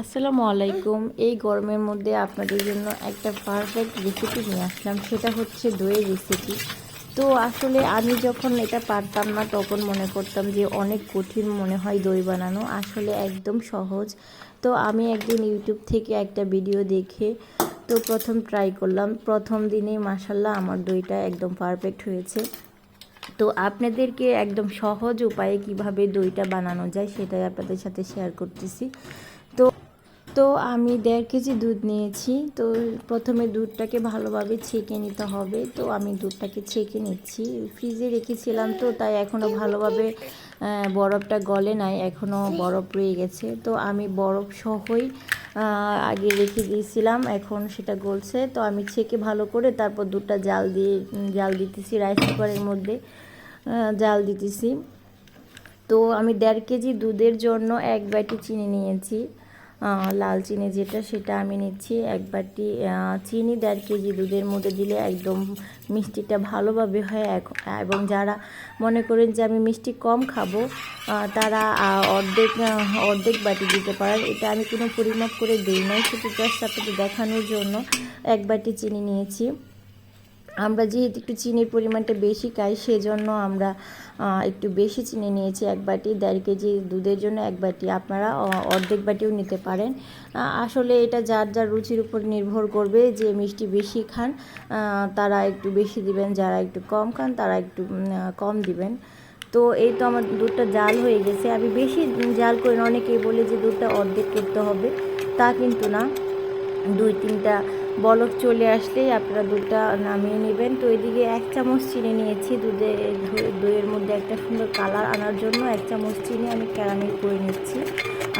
আসসালামু আলাইকুম। এই গরমের মধ্যে আপনাদের জন্য একটা পারফেক্ট রেসিপি নিয়ে আসলাম। সেটা হচ্ছে দইয়ের রেসিপি তো আসলে আমি যখন এটা পারতাম না, তখন মনে করতাম যে অনেক কঠিন মনে হয় দই বানানো। আসলে একদম সহজ। তো আমি একদিন ইউটিউব থেকে একটা ভিডিও দেখে, তো প্রথম ট্রাই করলাম। প্রথম দিনেই মাসাল্লাহ আমার দইটা একদম পারফেক্ট হয়েছে। তো আপনাদেরকে একদম সহজ উপায়ে কীভাবে দইটা বানানো যায়, সেটাই আপনাদের সাথে শেয়ার করতেছি। তো আমি দেড় কেজি দুধ নিয়েছি। তো প্রথমে দুধটাকে ভালোভাবে ছেঁকে নিতে হবে। তো আমি দুধটাকে ছেঁকে নিচ্ছি। ফ্রিজে রেখেছিলাম তো, তাই এখনও ভালোভাবে বরফটা গলে নাই। এখনও বরফ রয়ে গেছে। তো আমি বরফ সহই আগে রেখে দিয়েছিলাম। এখন সেটা গলছে। তো আমি ছেঁকে ভালো করে তারপর দুধটা জাল দিয়ে জাল দিতেছি রাইস কুকারের মধ্যে। জাল দিতেছি। তো আমি দেড় কেজি দুধের জন্য এক বাটি চিনি নিয়েছি। লাল চিনি যেটা, সেটা আমি নিচ্ছি। এক বাটি চিনি দেড় কেজি দুধের মধ্যে দিলে একদম মিষ্টিটা ভালোভাবে হয়। এবং যারা মনে করেন যে আমি মিষ্টি কম খাব তারা অর্ধেক অর্ধেক বাটি দিতে পারেন। এটা আমি কোনো পরিমাপ করে দিই নাই, শুধু জাস্ট আপনাদের দেখানোর জন্য এক বাটি চিনি নিয়েছি। আমরা যেহেতু একটু চিনির পরিমাণটা বেশি খাই, সেজন্য আমরা একটু বেশি চিনি নিয়েছি এক বাটি। দেড় কেজি দুধের জন্য এক বাটি। আপনারা অর্ধেক বাটিও নিতে পারেন। আসলে এটা যার যার রুচির উপর নির্ভর করবে যে মিষ্টি বেশি খান তারা একটু বেশি দিবেন, যারা একটু কম খান, তারা একটু কম দিবেন। তো এই তো আমার দুধটা জাল হয়ে গেছে। আমি বেশি জাল করি না, অনেকেই বলে যে দুধটা অর্ধেক করতে হবে। তা কিন্তু না। দুই তিনটা বলক চলে আসলেই আপনারা দুধটা নামিয়ে নেবেন। তো এদিকে এক চামচ চিনি নিয়েছি। দুধে দইয়ের মধ্যে একটা সুন্দর কালার আনার জন্য এক চামচ চিনি আমি ক্যারামেল করে নিচ্ছি।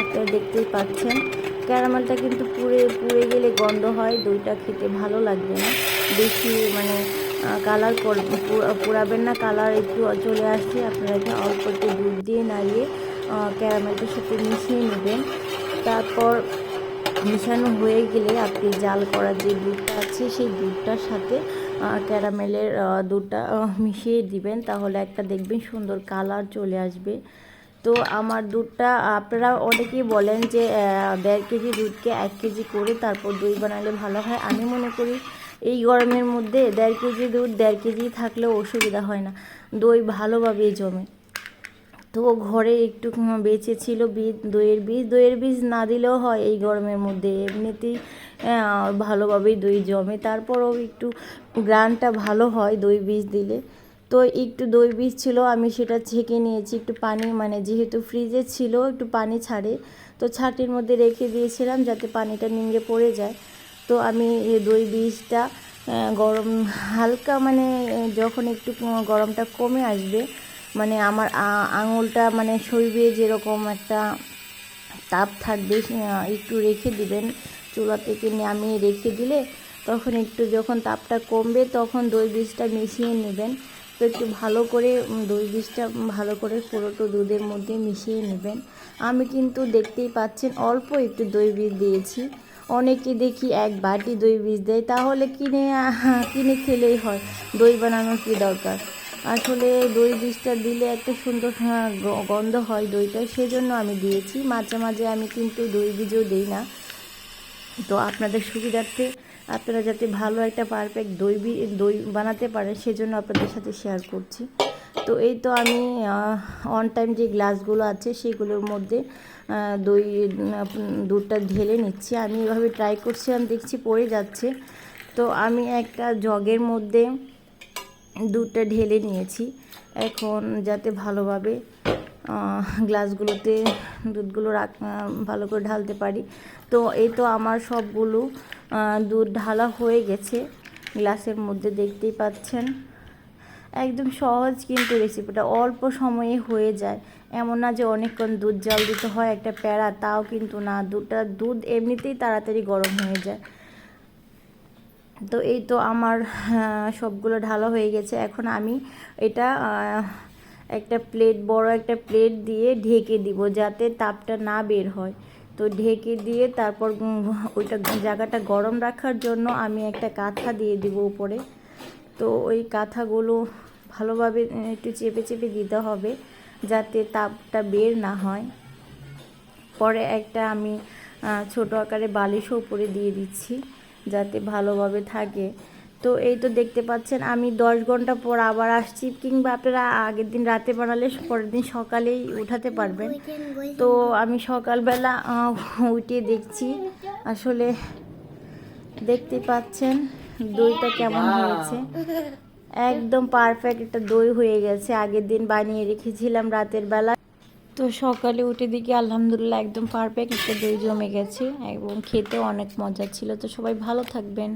আপনারা দেখতেই পাচ্ছেন। ক্যারামেলটা কিন্তু পুড়ে পুড়ে গেলে গন্ধ হয়। দইটা খেতে ভালো লাগবে না। বেশি মানে কালার পোড়াবেন না। কালার একটু চলে আসছে। আপনারা এটা অল্প একটু দুধ দিয়ে নাড়িয়ে ক্যারামেলটার সাথে মিশিয়ে নেবেন। তারপর মিশানো হয়ে গেলে আপনি জাল করা যে দুধটা আছে, সেই দুধটার সাথে ক্যারামেলের দুধটা মিশিয়ে দিবেন। তাহলে একটা দেখবেন সুন্দর কালার চলে আসবে। তো আমার দুধটা, আপনারা অনেকেই বলেন যে দেড় কেজি দুধকে এক কেজি করে তারপর দই বানালে ভালো হয়। আমি মনে করি এই গরমের মধ্যে দেড় কেজি দুধ, দেড় কেজি থাকলেও অসুবিধা হয় না। দই ভালোভাবেই জমে। তো ঘরে একটু বেঁচে ছিল দইয়ের বীজ। দইয়ের বীজ না দিলেও হয় এই গরমের মধ্যে। এমনিতেই ভালোভাবেই দই জমে। তারপরও একটু গ্রানটা ভালো হয় দই বীজ দিলে। তো একটু দই বীজ ছিল, আমি সেটা ছেঁকে নিয়েছি একটু পানি মানে যেহেতু ফ্রিজে ছিল, একটু পানি ছাড়ে। তো ছাটির মধ্যে রেখে দিয়েছিলাম যাতে পানিটা নিংড়ে পড়ে যায়। তো আমি দই বীজটা গরম হালকা মানে যখন একটু গরমটা কমে আসবে মানে আমার আঙুলটা মানে শরীরে যেরকম একটা তাপ থাকবে একটু রেখে দিবেন। চুলা থেকে নামিয়ে রেখে দিলে তখন একটু যখন তাপটা কমবে তখন দই বীজটা মিশিয়ে নেবেন। তো একটু ভালো করে দই বীজটা ভালো করে পুরোটো দুধের মধ্যে মিশিয়ে নেবেন। আমি কিন্তু দেখতেই পাচ্ছেন অল্প একটু দই বীজ দিয়েছি। অনেকে দেখি এক বাটি দই বীজ দেয়, তাহলে কিনে কিনে খেলেই হয়। দই বানানোর কী দরকার? আসলে দই বীজটা দিলে একটা সুন্দর হ্যাঁ, গন্ধ হয় দইটা সেজন্য আমি দিয়েছি। মাঝে মাঝে আমি কিন্তু দই বীজও দিই না। তো আপনাদের সুবিধার্থে আপনারা যাতে ভালো একটা পারফেক্ট দই দই বানাতে পারেন সেজন্য আপনাদের সাথে শেয়ার করছি। তো এই তো আমি অন টাইম যে গ্লাসগুলো আছে সেগুলোর মধ্যে দই দুধটা ঢেলে নিচ্ছি। আমি এভাবে ট্রাই করছিলাম দেখছি পড়ে যাচ্ছে। তো আমি একটা জগের মধ্যে দুধটা ঢেলে নিয়েছি। এখন যাতে ভালোভাবে গ্লাসগুলোতে দুধগুলো রাখ ভালো করে ঢালতে পারি। তো এই তো আমার সবগুলো দুধ ঢালা হয়ে গেছে। গ্লাসের মধ্যে দেখতেই পাচ্ছেন। একদম সহজ কিন্তু রেসিপিটা অল্প সময়ে হয়ে যায়। এমন না যে অনেকক্ষণ দুধ জাল দিতে হয় একটা প্যারা, তাও কিন্তু না। দুধটা, দুধ এমনিতেই তাড়াতাড়ি গরম হয়ে যায়। তো এই তো আমার সবগুলো ঢালা হয়ে গেছে। এখন আমি এটা একটা প্লেট, বড় একটা প্লেট দিয়ে ঢেকে দিব যাতে তাপটা না বের হয়। তো ঢেকে দিয়ে তারপর ওইটা জায়গাটা গরম রাখার জন্য আমি একটা কাঁথা দিয়ে দিব উপরে। তো ওই কাঁথাগুলো ভালোভাবে একটু চেপে চেপে দিতে হবে যাতে তাপটা বের না হয়। পরে একটা আমি ছোট আকারে বালিশও উপরে দিয়ে দিচ্ছি। যাতে ভালোভাবে থাকে। তো এই তো দেখতে পাচ্ছেন আমি দশ ঘণ্টা পর আবার আসছি কিংবা আপনারা আগের দিন রাতে বানালে পরের দিন সকালেই উঠাতে পারবেন। তো আমি সকালবেলা উঠে দেখছি আসলে দেখতে পাচ্ছেন দইটা কেমন হয়েছে। একদম পারফেক্ট একটা দই হয়ে গেছে আগের দিন বানিয়ে রেখেছিলাম রাতের বেলা। তো সকালে উঠে দেখি আলহামদুলিল্লাহ একদম পারফেক্ট একটা দই জমে গেছে এবং খেতে অনেক মজা ছিল। তো সবাই ভালো থাকবেন।